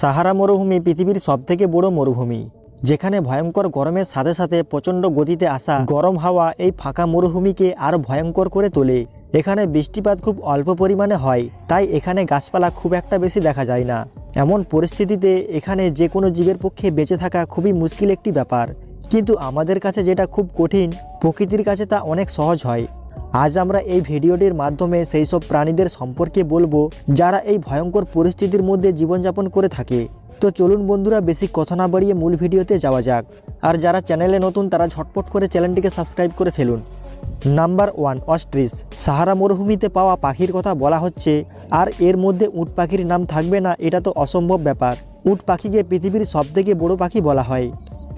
সাহারা মরুভূমি পৃথিবীর সবথেকে বড় মরুভূমি, যেখানে ভয়ঙ্কর গরমের সাথে সাথে প্রচণ্ড গতিতে আসা গরম হাওয়া এই ফাঁকা মরুভূমিকে আরও ভয়ঙ্কর করে তোলে। এখানে বৃষ্টিপাত খুব অল্প পরিমাণে হয়, তাই এখানে গাছপালা খুব একটা বেশি দেখা যায় না। এমন পরিস্থিতিতে এখানে যে কোনো জীবের পক্ষে বেঁচে থাকা খুবই মুশকিল একটি ব্যাপার। কিন্তু আমাদের কাছে যেটা খুব কঠিন, প্রকৃতির কাছে তা অনেক সহজ হয়। আজ আমরা এই ভিডিওটির মাধ্যমে সেই সব প্রাণীদের সম্পর্কে বলব যারা এই ভয়ঙ্কর পরিস্থিতির মধ্যে জীবনযাপন করে থাকে। তো চলুন বন্ধুরা, বেশি কথা না বাড়িয়ে মূল ভিডিওতে যাওয়া যাক। আর যারা চ্যানেলে নতুন, তারা ঝটপট করে চ্যানেলটিকে সাবস্ক্রাইব করে ফেলুন। নাম্বার ওয়ান অস্ট্রিস সাহারা মরুভূমিতে পাওয়া পাখির কথা বলা হচ্ছে, আর এর মধ্যে উট পাখির নাম থাকবে না, এটা তো অসম্ভব ব্যাপার। উট পাখিকে পৃথিবীর সবথেকে বড় পাখি বলা হয়।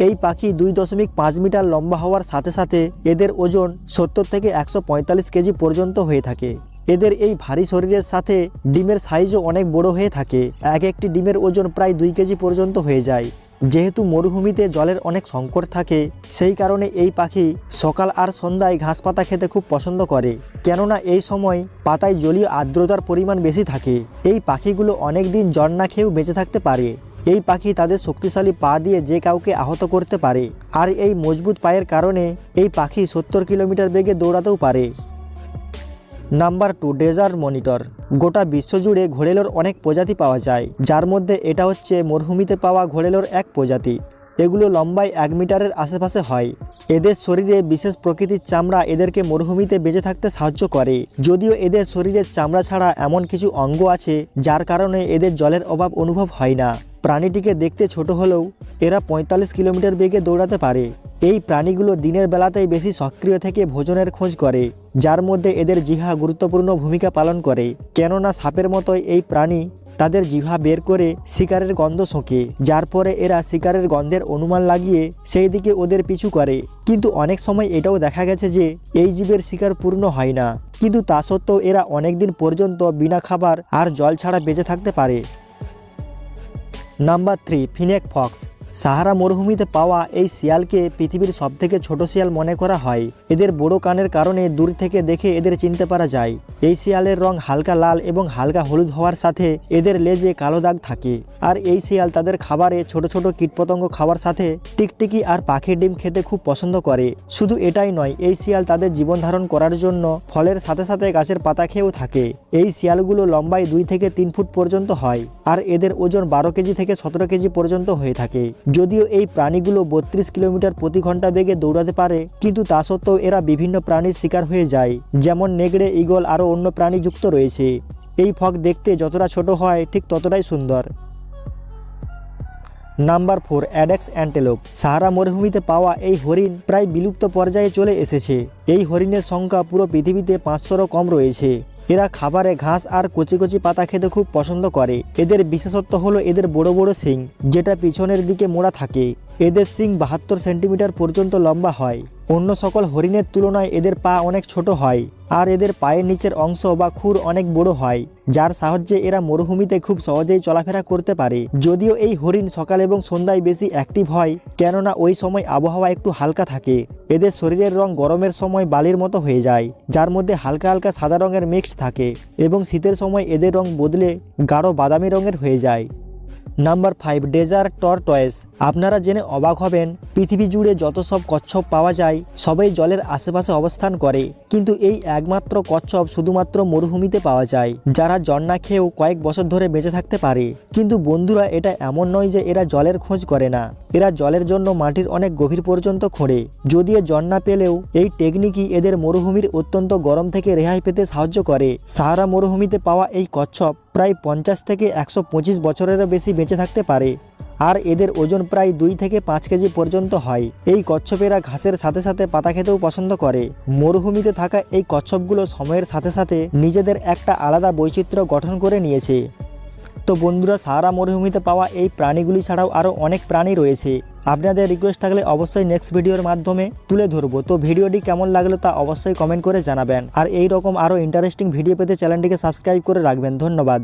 এই পাখি দুই দশমিক পাঁচ মিটার লম্বা হওয়ার সাথে সাথে এদের ওজন সত্তর থেকে একশো পঁয়তাল্লিশ কেজি পর্যন্ত হয়ে থাকে। এদের এই ভারী শরীরের সাথে ডিমের সাইজও অনেক বড় হয়ে থাকে। এক একটি ডিমের ওজন প্রায় দুই কেজি পর্যন্ত হয়ে যায়। যেহেতু মরুভূমিতে জলের অনেক সংকট থাকে, সেই কারণে এই পাখি সকাল আর সন্ধ্যায় ঘাস পাতা খেতে খুব পছন্দ করে। কেননা এই সময় পাতায় জলীয় আর্দ্রতার পরিমাণ বেশি থাকে। এই পাখিগুলো অনেক দিন জল না খেয়েও বেঁচে থাকতে পারে। এই পাখি তাদের শক্তিশালী পা দিয়ে যে কাউকে আহত করতে পারে। আর এই মজবুত পায়ের কারণে এই পাখি সত্তর কিলোমিটার বেগে দৌড়াতেও পারে। Number two, desert monitor. গোটা বিশ্বজুড়ে ঘোড়েলোর অনেক প্রজাতি পাওয়া যায়। যার মধ্যে এটা হচ্ছে মরুভূমিতে পাওয়া ঘোড়েলোর এক প্রজাতি। এগুলো লম্বায় এক মিটারের আশেপাশে হয়। এদের শরীরে বিশেষ প্রকৃতির চামড়া এদেরকে মরুভূমিতে বেঁচে থাকতে সাহায্য করে। যদিও এদের শরীরের চামড়া ছাড়া এমন কিছু অঙ্গ আছে, যার কারণে এদের জলের অভাব অনুভব হয় না। প্রাণীটিকে দেখতে ছোট হলেও এরা পঁয়তাল্লিশ কিলোমিটার বেগে দৌড়াতে পারে। এই প্রাণীগুলো দিনের বেলাতেই বেশি সক্রিয় থেকে ভোজনের খোঁজ করে, যার মধ্যে এদের জিহা গুরুত্বপূর্ণ ভূমিকা পালন করে। কেননা সাপের মতোই এই প্রাণী তাদের জিহা বের করে শিকারের গন্ধ শোঁকে, যার পরে এরা শিকারের গন্ধের অনুমান লাগিয়ে সেই দিকে ওদের পিছু করে। কিন্তু অনেক সময় এটাও দেখা গেছে যে এই জীবের শিকার পূর্ণ হয় না। কিন্তু তা সত্ত্বেও এরা অনেকদিন পর্যন্ত বিনা খাবার আর জল ছাড়া বেঁচে থাকতে পারে। Number three, fennec fox. Sahara মরুভূমিতে পাওয়া এই শিয়ালকে পৃথিবীর সবথেকে ছোট শিয়াল মনে করা হয়। এদের বড় কানের কারণে দূর থেকে দেখে এদের চিনতে পারা যায়। এই শিয়ালের রং হালকা লাল এবং হালকা হলুদ হওয়ার সাথে এদের লেজে কালো দাগ থাকে। আর এই শিয়াল তাদের খাবারে ছোট ছোট কীটপতঙ্গ খাওয়ার সাথে টিকটিকি আর পাখির ডিম খেতে খুব পছন্দ করে। শুধু এটাই নয়, এই শিয়াল তাদের জীবন ধারণ করার জন্য ফলের সাথে সাথে গাছের পাতা খেয়েও থাকে। এই শিয়ালগুলো লম্বায় দুই থেকে তিন ফুট পর্যন্ত হয়, আর এদের ওজন বারো কেজি থেকে সতেরো কেজি পর্যন্ত হয়ে থাকে। যদিও এই প্রাণীগুলো বত্রিশ কিলোমিটার প্রতি ঘণ্টা বেগে দৌড়াতে পারে, কিন্তু তা সত্ত্বেও এরা বিভিন্ন প্রাণীর শিকার হয়ে যায়। যেমন নেগড়ে, ঈগল, আরও অন্য প্রাণী যুক্ত রয়েছে। এই ফক দেখতে যতটা ছোট হয়, ঠিক ততটাই সুন্দর। Number four, addax antelope. Sahara মরুভূমিতে পাওয়া এই হরিণ প্রায় বিলুপ্ত পর্যায়ে চলে এসেছে। এই হরিণের সংখ্যা পুরো পৃথিবীতে পাঁচশোরও কম রয়েছে। এরা খাবারে ঘাস আর কচি কচি পাতা খেতে খুব পছন্দ করে। এদের বিশেষত্ব হলো এদের বড় বড় সিং যেটা পিছনের দিকে মোড়া থাকে। এদের সিং বাহাত্তর সেন্টিমিটার পর্যন্ত লম্বা হয়। অন্য সকল হরিণের তুলনায় এদের পা অনেক ছোট হয়, আর এদের পায়ের নিচের অংশ বা খুর অনেক বড় হয়, যার সাহায্যে এরা মরুভূমিতে খুব সহজেই চলাফেরা করতে পারে। যদিও এই হরিণ সকাল এবং সন্ধ্যায় বেশি অ্যাক্টিভ হয়, কেননা ওই সময় আবহাওয়া একটু হালকা থাকে। এদের শরীরের রং গরমের সময় বালির মতো হয়ে যায়, যার মধ্যে হালকা হালকা সাদা রঙের মিক্স থাকে, এবং শীতের সময় এদের রং বদলে গাঢ় বাদামি রঙের হয়ে যায়। নাম্বার ফাইভ ডেজার্ট টর্টয়েস আপনারা জেনে অবাক হবেন, পৃথিবী জুড়ে যত সব কচ্ছপ পাওয়া যায়, সবাই জলের আশেপাশে অবস্থান করে। কিন্তু এই একমাত্র কচ্ছপ শুধুমাত্র মরুভূমিতে পাওয়া যায়, যারা জল না খেয়েও কয়েক বছর ধরে বেঁচে থাকতে পারে। কিন্তু বন্ধুরা, এটা এমন নয় যে এরা জলের খোঁজ করে না। এরা জলের জন্য মাটির অনেক গভীর পর্যন্ত খোঁড়ে। যদিও জল না পেলেও, এই টেকনিকই এদের মরুভূমির অত্যন্ত গরম থেকে রেহাই পেতে সাহায্য করে। সাহারা মরুভূমিতে পাওয়া এই কচ্ছপ প্রায় পঞ্চাশ থেকে একশো পঁচিশ বছরেরও বেশি বেঁচে থাকতে পারে। আর এদের ওজন প্রায় দুই থেকে পাঁচ কেজি পর্যন্ত হয়। এই কচ্ছপেরা ঘাসের সাথে সাথে পাতা খেতেও পছন্দ করে। মরুভূমিতে থাকা এই কচ্ছপগুলো সময়ের সাথে সাথে নিজেদের একটা আলাদা বৈচিত্র্য গঠন করে নিয়েছে। তো বন্ধুরা, সারা মরুভূমিতে পাওয়া এই প্রাণীগুলি ছাড়াও আরও অনেক প্রাণী রয়েছে। আপনাদের রিকোয়েস্ট থাকলে অবশ্যই নেক্সট ভিডিওর মাধ্যমে তুলে ধরবো। তো ভিডিওটি কেমন লাগল তা অবশ্যই কমেন্ট করে জানাবেন। আর এই রকম আরও ইন্টারেস্টিং ভিডিও পেতে চ্যানেলটিকে সাবস্ক্রাইব করে রাখবেন। ধন্যবাদ।